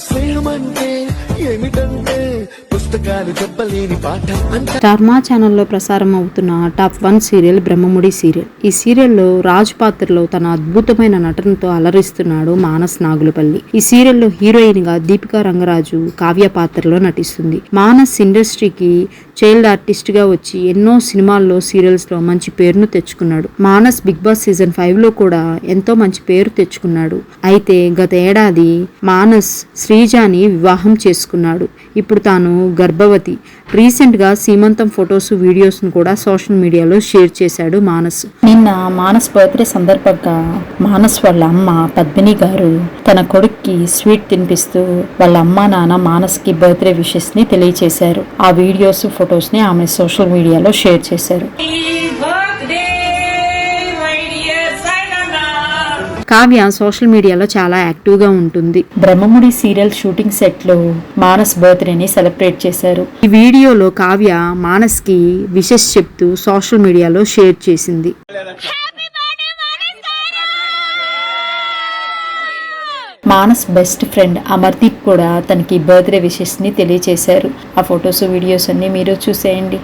స్నేహం అంటే ఏమిటంటే పుస్తకాలు చెప్పలేని పాఠం ఛానల్లో ప్రసారం అవుతున్న top one serial Brahmamudi serial. ఈ సీరియల్లో రాజ్ పాత్రలో తన అద్భుతమైన నటనతో అలరిస్తున్నాడు మానస్ నాగులపల్లి. ఈ సీరియల్లో హీరోయిన్గా దీపికా రంగరాజు కావ్య పాత్రలో నటిస్తుంది. మానస్ ఇండస్ట్రీకి చైల్డ్ ఆర్టిస్ట్గా వచ్చి ఎన్నో సినిమాల్లో సీరియల్స్లో మంచి పేరును తెచ్చుకున్నాడు. మానస్ బిగ్ బాస్ సీజన్ ఫైవ్లో కూడా ఎంతో మంచి పేరు తెచ్చుకున్నాడు. అయితే గత ఏడాది మానస్ శ్రీజాని వివాహం చేసుకున్నాడు. ఇప్పుడు తాను గర్భవతి. రీసెంట్గా సీమంతం ఫొటోస్ వీడియోస్ను కూడా సోషల్ మీడియాలో షేర్ చేశాడు మానస్. నిన్న మానస్ బర్త్డే సందర్భంగా మానస్ వాళ్ళ అమ్మ పద్మిని గారు తన కొడుక్కి స్వీట్ తినిపిస్తూ వాళ్ళ అమ్మ నాన్న మానస్కి బర్త్డే విషెస్ని తెలియచేశారు. ఆ వీడియోస్ ఫొటోస్ని ఆమె సోషల్ మీడియాలో షేర్ చేశారు. కావ్య సోషల్ మీడియాలో చాలా యాక్టివ్గా ఉంటుంది. బ్రహ్మముడి సీరియల్ షూటింగ్ సెట్లో మానస్ బర్త్డేని సెలబ్రేట్ చేశారు. ఈ వీడియోలో కావ్య మానస్కి విషెస్ చెప్తూ సోషల్ మీడియాలో షేర్ చేసింది. మానస్ బెస్ట్ ఫ్రెండ్ అమర్దీప్ కూడా తనకి బర్త్డే విషెస్ని తెలియచేశారు. ఆ ఫొటోస్ వీడియోస్ అన్ని మీరు చూసేయండి.